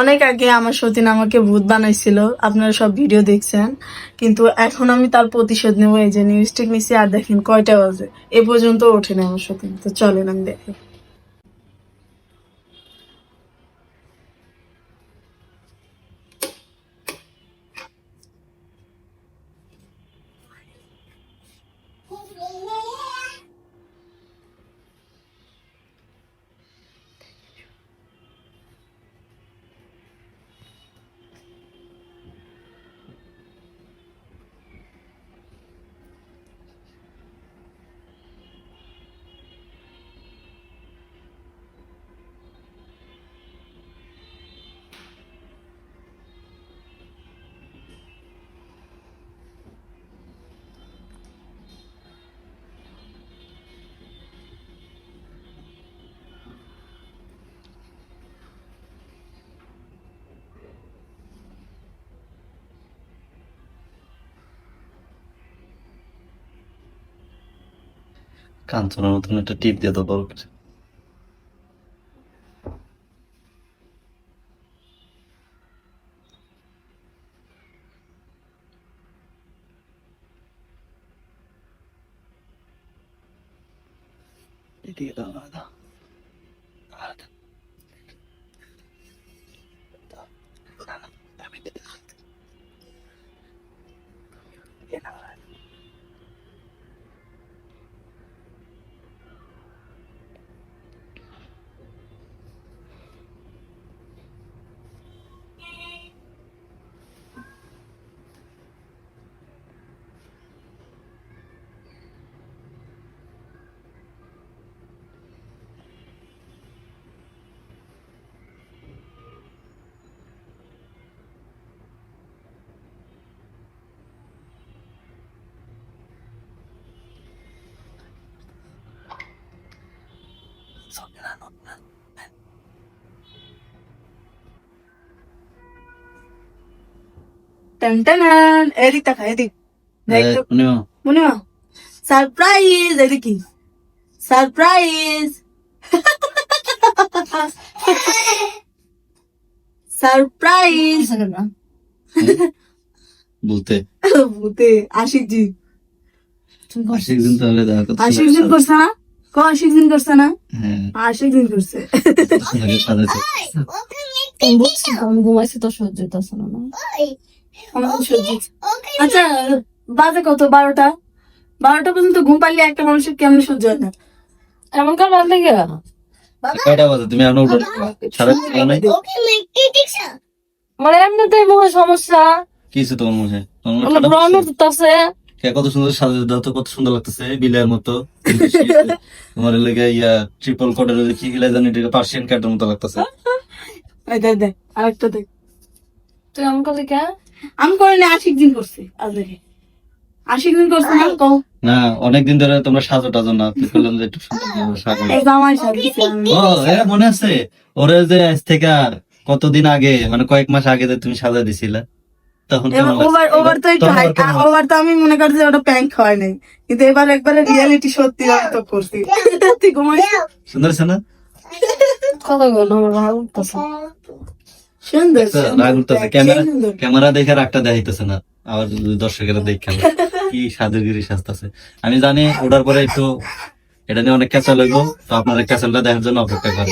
অনেক আগে আমার সতীন আমাকে ভূত বানাইছিল, আপনারা সব ভিডিও দেখছেন, কিন্তু এখন আমি তার প্রতিশোধ নেব, এই যে নিউজটিক নিচ্ছি আর দেখেন কয়টা বাজে। এ পর্যন্ত ওঠেনি আমার সতীন, তো চলেন আমি দেখি। কাঞ্চনের মতন একটা টিপ দিয়ে তো দরকার এদিকে দাও না দাও এদিক এদিক দেখ তো, এ, শুনিও, মনে সারপ্রাইজ এদিকে সারপ্রাইজ সারপ্রাইজ বলতে ভূতে আশিক জি আশিক দিন তাহলে দেখা আশিক দিন করছে না দিন করছে না? হ্যাঁ। আশিক দিন করছে। ঘুমাইছি তো সহ্য হইতাছে না। আচ্ছা বাজে কত? বারোটা? বারোটা পর্যন্ত ঘুম পারলে একটা মানুষের কেমন সহ্য হয় না? এমন কার ভালো লাগে? কয়টা বাজে? তুমি উঠো নাই। মানে এমনিতেই মুখে সমস্যা। কিছু তোমার মুখে তোমার মুখে মানে ব্রণ কিছু? উঠতেছে। কে কত সুন্দর দাও তো কত সুন্দর লাগতেছে বিলের মতো। তোমার লেগে ইয়া ট্রিপল কোডের কি গিলা জানি এটাকে পার্সিয়ান ক্যাটের মতো লাগতেছে। এই দেখ দেখ আরেকটা দেখ। তুই এমন করলি কে আমি করে না আশিক দিন করছে আজ দেখে। আশিক দিন করছে না কও। না অনেকদিন ধরে তোমরা সাজো টাজো না তুই বললাম যে একটু সুন্দর সাজো। এই জামাই ও এ মনে আছে? ওরে যে আজ থেকে আর কতদিন আগে মানে কয়েক মাস আগে যে তুমি সাজা দিছিলে। তখন ওভার ওভার তো একটু আবার ওভার তো আমি মনে করছি ওটা প্যাঙ্ক হয় নাই। কিন্তু এবার একবারে রিয়েলিটি সত্যি আমি করছি। তুই ঘুমাই সুন্দর আছে না? কত আমার ভালো উঠতেছে। সুন্দর রাগ উঠতেছে। ক্যামেরা ক্যামেরা দেখে রাগটা দেখাইতেছে না। আবার দর্শকেরা দেখে কি সাধুগিরি সাজতেছে। আমি জানি ওটার পরে একটু এটা নিয়ে অনেক ক্যাচাল হইব তো আপনারা ক্যাচালটা দেখার জন্য অপেক্ষা করেন